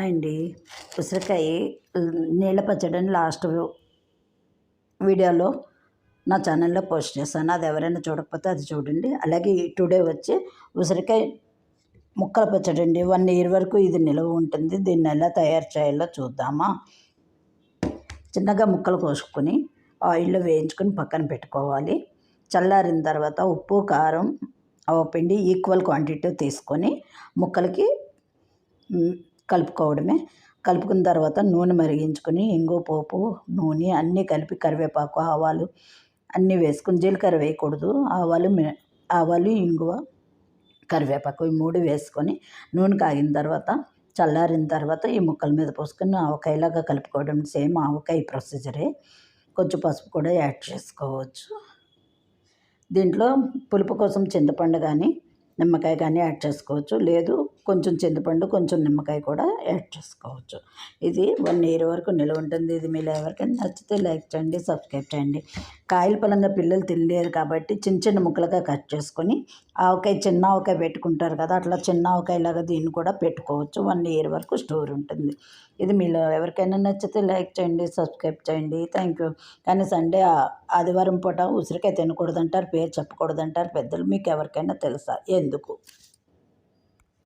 అండి ఉసిరికాయ నీళ్ళ పచ్చడిని లాస్ట్ వీడియోలో నా ఛానల్లో పోస్ట్ చేశాను. అది ఎవరైనా చూడకపోతే అది చూడండి. అలాగే టుడే వచ్చి ఉసిరికాయ ముక్కల పచ్చడి అండి. వన్ ఇయర్ వరకు ఇది నిల్వ ఉంటుంది. దీన్ని ఎలా తయారు చేయాలో చూద్దామా? చిన్నగా ముక్కలు కోసుకొని ఆయిల్లో వేయించుకొని పక్కన పెట్టుకోవాలి. చల్లారిన తర్వాత ఉప్పు కారం పిండి ఈక్వల్ క్వాంటిటీ తీసుకొని ముక్కలకి కలుపుకోవడమే. కలుపుకున్న తర్వాత నూనె మరిగించుకొని ఇంగు పోపు నూనె అన్నీ కలిపి కరివేపాకు ఆవాలు అన్నీ వేసుకుని జీలకర్ర వేయకూడదు. ఆవాలు ఆవాలు ఇంగువ కరివేపాకు ఈ మూడు వేసుకొని నూనె కాగిన తర్వాత చల్లారిన తర్వాత ఈ ముక్కల మీద పోసుకొని ఆవకాయలాగా కలుపుకోవడం సేమ్ ఆవకాయ ప్రొసీజరే. కొంచెం పసుపు కూడా యాడ్ చేసుకోవచ్చు. దీంట్లో పులుపు కోసం చింతపండు కానీ నిమ్మకాయ కానీ యాడ్ చేసుకోవచ్చు. లేదు కొంచెం చింతపండు కొంచెం నిమ్మకాయ కూడా యాడ్ చేసుకోవచ్చు. ఇది వన్ ఇయర్ వరకు నిల్వ ఉంటుంది. ఇది మీరు ఎవరికైనా నచ్చితే లైక్ చేయండి సబ్స్క్రైబ్ చేయండి. కాయల పలంగా పిల్లలు తినలేరు కాబట్టి చిన్న చిన్న ముక్కలుగా కట్ చేసుకొని ఆవకాయ చిన్న ఆవకాయ పెట్టుకుంటారు కదా అట్లా చిన్న ఆవకాయలాగా దీన్ని కూడా పెట్టుకోవచ్చు. వన్ ఇయర్ వరకు స్టోర్ ఉంటుంది. ఇది మీలో ఎవరికైనా నచ్చితే లైక్ చేయండి సబ్స్క్రైబ్ చేయండి. Thank you. కానీ సండే ఆదివారం పూట ఉసిరికాయ తినకూడదంటారు పేరు చెప్పకూడదంటారు. పెద్దలు మీకు ఎవరికైనా తెలుసా? ఎందుకు?